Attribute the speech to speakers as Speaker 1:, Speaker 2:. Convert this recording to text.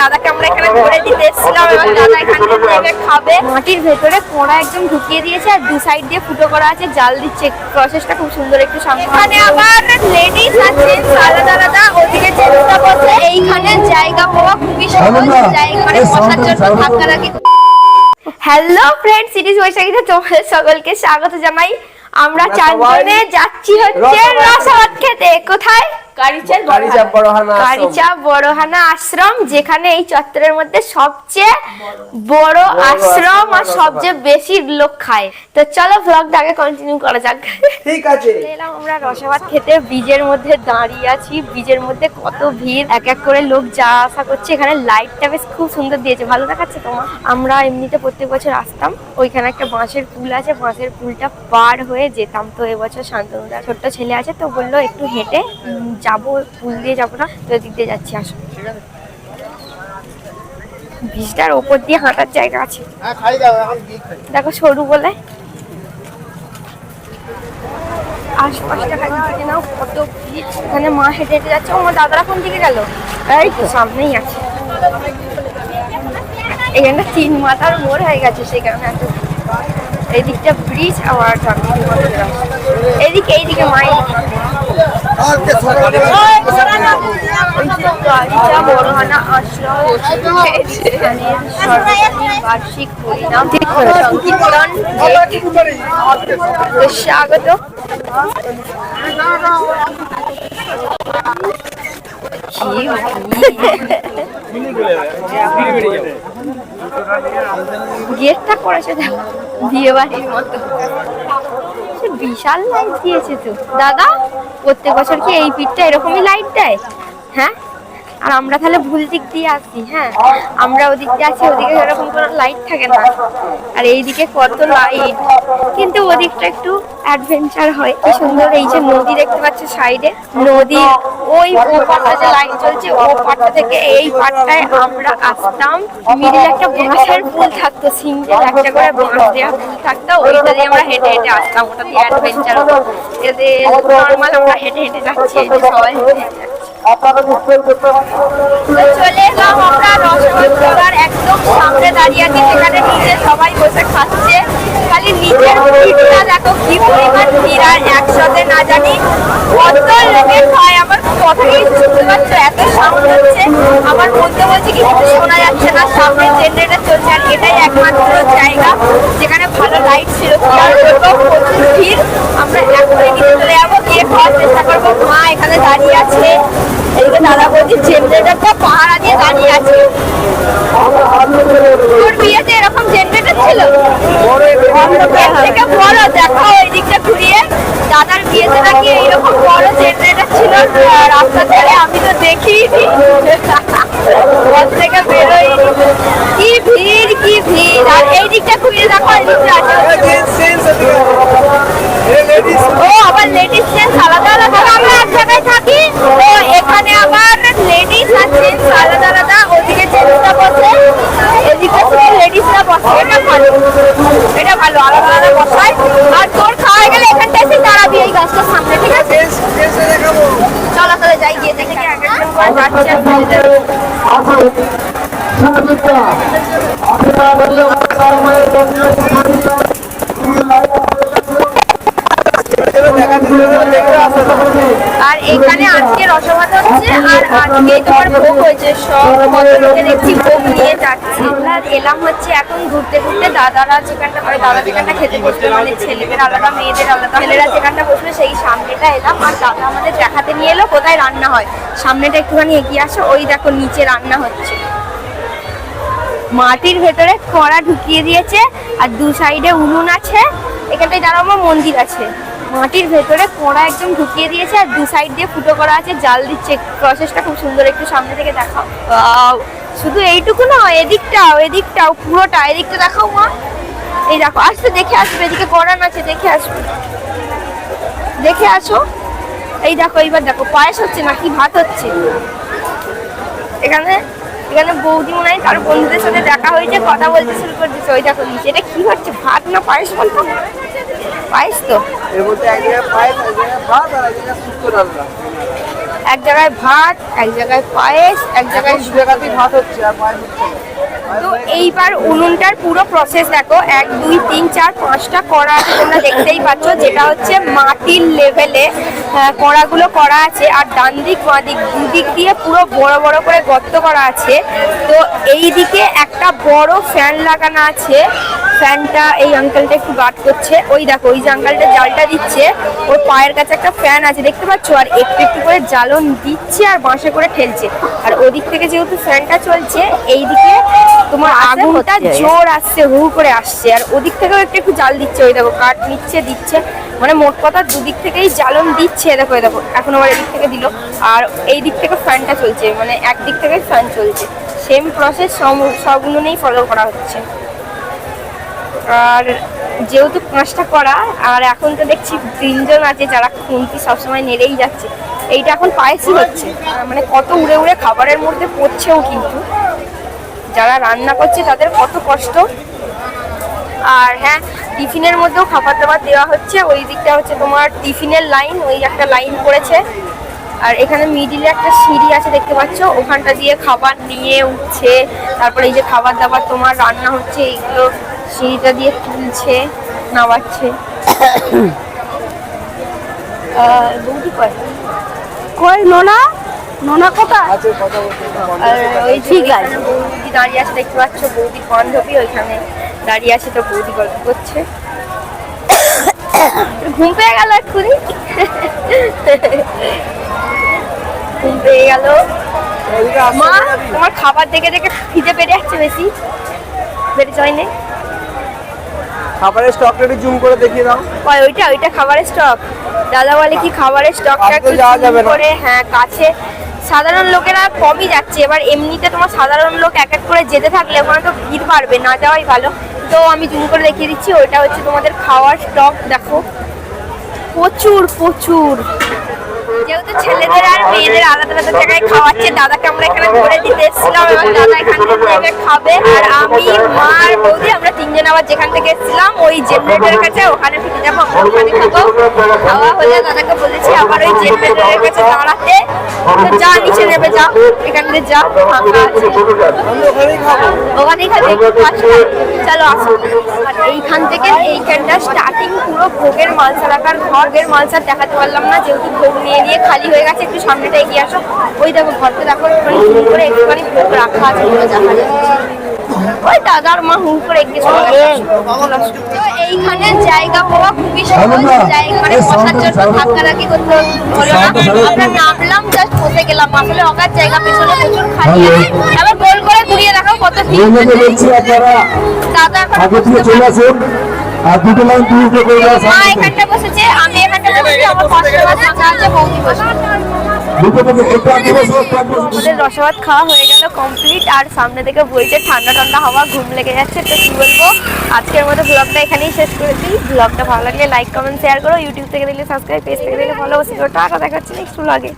Speaker 1: দাদাকে আমরা এখানে ধরে দিতে এসেছিলাম এবার দাদা এখান থেকে খাবে। মাটির ভেতরে কোড়া একদম ঢুকিয়ে দিয়েছে আর দু সাইড দিয়ে ফুটো করা আছে জাল দিচ্ছে। প্রসেসটা খুব সুন্দর একটু সামনে এখানে আবার লেডিস আছে আলাদা আলাদা ওদিকে চেষ্টা করছে এইখানে জায়গা পাওয়া খুবই সহজ। জায়গা মানে বসার জন্য ধাক্কা হ্যালো ফ্রেন্ডস সিরিজ বৈশাখীতে তোমাদের সকলকে স্বাগত জানাই। আমরা চারজনে যাচ্ছি হচ্ছে রসাবাদ খেতে। কোথায়?
Speaker 2: কারিচা বড়হানা। আশ্রম।
Speaker 1: কারিচা বড়হানা আশ্রম যেখানে এই চত্বরের মধ্যে সবচেয়ে বড় আশ্রম আর সবচেয়ে বেশি লোক খায়। তো চলো ব্লগটা আগে কন্টিনিউ করা যাক।
Speaker 2: ঠিক আছে।
Speaker 1: এলাম আমরা রসাবাদ খেতে। ব্রিজের মধ্যে দাঁড়িয়ে আছি। ব্রিজের মধ্যে কত ভিড়। এক এক করে লোক যা আসা করছে এখানে লাইটটা বেশ খুব সুন্দর দিয়েছে। ভালো দেখাচ্ছে তোমার? আমরা এমনিতে প্রত্যেক বছর আসতাম। ওইখানে একটা বাঁশের পুল আছে। বাঁশের পুলটা পার হয়ে যেতাম। তো এবছর শান্তনুদার ছোট্ট ছেলে আছে তো বলল একটু হেঁটে যাব পুল দিয়ে যাব না তো এদিক দিয়ে যাচ্ছি আসো। ব্রিজটার ওপর দিয়ে হাঁটার জায়গা আছে। দেখো সরু বলে। আশপাশটা নাও কত এখানে মা হেঁটে হেঁটে যাচ্ছে। ও আমার দাদারা কোন দিকে গেল? এই তো। সামনেই আছে। এখানটা তিন মাথার মোড় হয়ে গেছে এত ভিড়। এইদিকটা ব্রিজ আবার এইদিকে এইদিকে মা বার্ষিক সংকীর্তন স্বাগত গেটটা করেছে দেখো বিয়ে বাড়ির মতো। বিশাল লাইট দিয়েছে তো। দাদা প্রত্যেক বছর কি এই পিঠটা এরকমই লাইট দেয়? হ্যাঁ? আর আমরা তাহলে ভুল দিক দিয়ে আসি হ্যাঁ? আমরা ওদিক দিয়ে আছি, ওদিকে এরকম কোনো লাইট থাকে না। আর এইদিকে কত লাইট কিন্তু ওদিকটা একটু অ্যাডভেঞ্চার হয়। কি সুন্দর এই যে নদী দেখতে পাচ্ছ সাইডে। নদীর ওই ও পাটটা যে লাইট চলছে ও পাটটা থেকে এই পাটটায় আমরা আসতাম। মিডিলে একটা বাঁশের ফুল থাকতো, সিঙ্গেল একটা করে বাঁশ দেওয়া ফুল থাকতো। ওইটা দিয়ে আমরা হেঁটে হেঁটে আসতাম। ওটা দিয়ে অ্যাডভেঞ্চার হতো। এতে নর্মাল আমরা হেঁটে হেঁটে যাচ্ছি সবাই হেঁটে হেঁটে যাচ্ছি। তো চলে এলাম আমরা রসগোল্লা করার একদম সামনে দাঁড়িয়ে আছি সেখানে নিচে সবাই বসে খাচ্ছে। খালি নিচের ভিড়টা দেখো, কি পরিমাণ ভিড় আর একসাথে না জানি কত লোকের খায়, আমার কথা কি শুনতে পাচ্ছ, এত সাউন্ড হচ্ছে। আমার বলতে বলছে কি কিছু শোনা যাচ্ছে না, সামনে জেনারেটর চলছে, আর এটাই একমাত্র জায়গা যেখানে ভালো লাইট ছিল। কি আর ভিড়। আমরা এখনই নিচে চলে যাব গিয়ে খাওয়ার চেষ্টা করব মা এখানে দাঁড়িয়ে আছে। এদিকে দাদা বলছি জেনারেটরটা পাহারা দিয়ে দাঁড়িয়ে আছে। তোর বিয়েতে এরকম জেনারেটর ছিল? ওই দিকটা ঘুরিয়ে। দাদার বিয়েতে বড় জেনারেটর ছিল? রাস্তা আমি তো ঘর থেকে কি ভিড় কি ভিড়। আর এই দিকটা ঘুরিয়ে দেখো, এই দিকটা। আছে ও আবার লেডিস জেন্টস আলাদা আলাদা আমরা এক জায়গায় থাকি ও এখানে আবার লেডিস আর জেন্টস আলাদা আলাদা ওদিকে জেন্টসরা বসে এদিকে শুধু লেডিসরা বসে এটা ভালো এটা ভালো আলাদা আলাদা বসায় আর তোর খাওয়া হয়ে গেলে এখানটা এসে দাঁড়াবি এই গাছটার সামনে ঠিক আছে চলো যাই গিয়ে দেখে এক একজন করে যাচ্ছে আর নিজেদের আর এখানে আজকে রসভাত হচ্ছে, আর আজকে তোমার ভোগ হয়েছে। সব কত লোকে দেখছি ভোগ নিয়ে যাচ্ছে। এলাম হচ্ছে এখন ঘুরতে ঘুরতে দাদারা যেখানটা মানে দাদা যেখানটা খেতে বসবে মানে ছেলেদের আলাদা, মেয়েদের আলাদা। ছেলেরা যেখানটা বসবে, সেই সামনেটা এলাম। আর দাদা আমাদের দেখাতে নিয়ে এলো, কোথায় রান্না হয়। সামনেটা একটুখানি এগিয়ে আসো, ওই দেখো নিচে রান্না হচ্ছে। মাটির ভেতরে খড়া ঢুকিয়ে দিয়েছে, আর দু সাইডে উনুন আছে। এখানটায় আমার মন্দির আছে। মাটির ভেতরে কড়া একদম ঢুকিয়ে দিয়েছে আর দু সাইড দিয়ে ফুটো করা আছে, জাল দিচ্ছে। প্রসেসটা খুব সুন্দর, একটু সামনে থেকে দেখাও! শুধু এইটুকু না, এদিকটাও এদিকটাও, পুরোটা, এদিকটা দেখাও মা। এই দেখো, আসতে, দেখে আসবে, এদিকে কড়ান আছে, দেখে আসবে। দেখে আসো। এই দেখো, এইবার দেখো, পায়েস হচ্ছে না, কি ভাত হচ্ছে? এখানে এখানে বৌদি মনে হয় কারও বন্ধুদের সাথে দেখা হয়েছে, কথা বলতে শুরু করে দিচ্ছে ওই দেখো এটা কি হচ্ছে, ভাত না পায়েস বলতো? পায়েস তো।
Speaker 2: এর মধ্যে এক জায়গায় পায়েস এক জায়গায় ভাত আর এক জায়গায় শুক্তো রান্না
Speaker 1: এক জায়গায় ভাত এক জায়গায় পায়েস এক জায়গায়
Speaker 2: জায়গাতেই ভাত হচ্ছে আর মায়ের হচ্ছে
Speaker 1: তো এইবার উনুনটার পুরো প্রসেস দেখো এক দুই তিন চার পাঁচটা কড়া আছে তোমরা দেখতেই পাচ্ছ যেটা হচ্ছে মাটির লেভেলে কড়াগুলো করা আছে আর ডান দিক বাঁ দিক দুদিক দিয়ে পুরো বড় বড় করে গর্ত করা আছে। তো এই দিকে একটা বড় ফ্যান লাগানো আছে ফ্যানটা এই আঙ্কেলটা একটু গার্ড করছে। ওই দেখো ওই যে আঙ্কেলটা জালটা দিচ্ছে ওর পায়ের কাছে একটা ফ্যান আছে দেখতে পাচ্ছ? আর একটু একটু করে জ্বালন দিচ্ছে আর বাঁশে করে ঠেলছে। আর ওদিক থেকে যেহেতু ফ্যানটা চলছে এইদিকে তোমার আগুনটা জোর আসছে হু করে আসছে। আর ওদিক থেকেও একটু একটু জাল দিচ্ছে ওই দেখো কাঠ নিচ্ছে দিচ্ছে। মানে মোট কথা দুদিক থেকেই জ্বালন দিচ্ছে দেখো দেখো এখন আবার এদিক থেকে দিল। আর এই দিক থেকে ফ্যানটা চলছে মানে একদিক থেকে ফ্যান চলছে। সেম প্রসেস সব সবগুলো নিয়েই ফলো করা হচ্ছে। আর যেহেতু পাঁচটা করা, আর এখন তো দেখছি তিনজন আছে যারা খুন্তি সবসময় নেড়েই যাচ্ছে। এইটা এখন পায়েসই হচ্ছে। মানে কত উড়ে উড়ে খাবারের মধ্যে পড়ছেও কিন্তু। যারা রান্না করছে তাদের কত কষ্ট। আর হ্যাঁ টিফিনের মধ্যেও খাবার দাবার দেওয়া হচ্ছে। ওই দিকটা হচ্ছে তোমার টিফিনের লাইন, ওই একটা লাইন করেছে আর এখানে মিডিলে একটা সিঁড়ি আছে দেখতে পাচ্ছ। ওখানটা দিয়ে খাবার নিয়ে উঠছে। তারপরে এই যে খাবার দাবার তোমার রান্না হচ্ছে, এইগুলো সিঁড়িটা দিয়ে তুলছে নামাচ্ছে। বৌদি কয়?
Speaker 3: কই নোনা? নোনা কোথায়?
Speaker 1: আর
Speaker 2: আছে।
Speaker 1: ওই ঠিক আছে বৌদি দাঁড়িয়ে আছে দেখতে পাচ্ছ বৌদির বান্ধবী ওইখানে দাঁড়িয়ে আছে তো বৌদি গল্প করছে। ঘুম পেয়ে গেল এক্ষুনি? ঘুম পেয়ে গেল। মা? তোমার খাবার দেখে দেখে খিদে পেরে যাচ্ছে বেশি। বেড়ে যায় না
Speaker 2: খাবারের স্টকটা একটু জুম করে দেখিয়ে দাও।
Speaker 1: ভাই ওইটা ওইটা খাবারের স্টক দাদা বলে কি খাবারের স্টকটা একটু
Speaker 2: যাওয়া যাবে।
Speaker 1: করে হ্যাঁ কাছে। সাধারণ লোকেরা কমই যাচ্ছে। এবার এমনিতে তোমার সাধারণ লোক এক এক করে যেতে থাকলে ওখানে তো ভিড় বাড়বে না যাওয়াই ভালো। তো আমি জুম করে দেখিয়ে দিচ্ছি ওইটা হচ্ছে তোমাদের খাওয়ার স্টক দেখো। প্রচুর প্রচুর। যেহেতু ছেলেদের আর মেয়েদের আলাদা আলাদা জায়গায় খাওয়াচ্ছে দাদাকে আমরা এখানে ধরে দিতে এসেছিলাম এবং দাদা এখান থেকে খাবে। আর আমি মা আর বৌদি আমরা তিনজন আবার যেখান থেকে এসেছিলাম ওই জেনারেটরের কাছে ওখানে ফিরে যাব আমরা ওখানে খাব। খাওয়া হলে দাদাকে বলেছি আবার ওই জেনারেটরের কাছে দাঁড়াতে। যা নিচে নেবে যা এখান থেকে যা ফাঁকা আছে।
Speaker 2: ওখানেই খাব
Speaker 1: চলো আসো। আর এইখান থেকে এইখানটা স্টার্টিং পুরো ভোগের মালসা রাখার ভোগের মালসা দেখাতে পারলাম না যেহেতু ভোগ নিয়ে নিয়ে খালি হয়ে গেছে একটু সামনেটা এগিয়ে আসো। ওই দেখো ঘরটা দেখো একটুখানি হুম করে একটুখানি ভোগ রাখা আছে বলে দেখা যাচ্ছে ওই দাদার মা হুম করে এগিয়ে চলে গেছে। তো এইখানে জায়গা পাওয়া খুবই সহজ। জায়গা মানে বসার জন্য ধাক্কাধাক্কি করতে হলো না। আমরা নামলাম জাস্ট বসে গেলাম। আসলে অগাধ জায়গা পেছনে প্রচুর খালি আছে। আবার গোল করে ঘুরিয়ে দেখাও কত দাদা এখন
Speaker 4: চলে আসুন। আর দুটো লাইন দুটো করে দেওয়া
Speaker 1: মা
Speaker 4: সামনে। থেকে।
Speaker 1: এখানটা বসেছে আমি এখানটা বসেছি আমার পাশে ফাঁকা আছে বৌদি বসে
Speaker 4: বসো বসো।
Speaker 1: রসভাত খাওয়া হয়ে গেল কমপ্লিট আর সামনে থেকে বইতে ঠান্ডা ঠান্ডা হাওয়া ঘুম লেগে যাচ্ছে তো কি বলব? আজকের মতো ব্লগটা এখানেই শেষ করেছি। ব্লগটা ভালো লাগলে লাইক কমেন্ট শেয়ার করো। ইউটিউব থেকে দেখলে সাবস্ক্রাইব পেজ থেকে দেখলে ফলো করো টাকা দেখাচ্ছি নেক্সট ব্লগে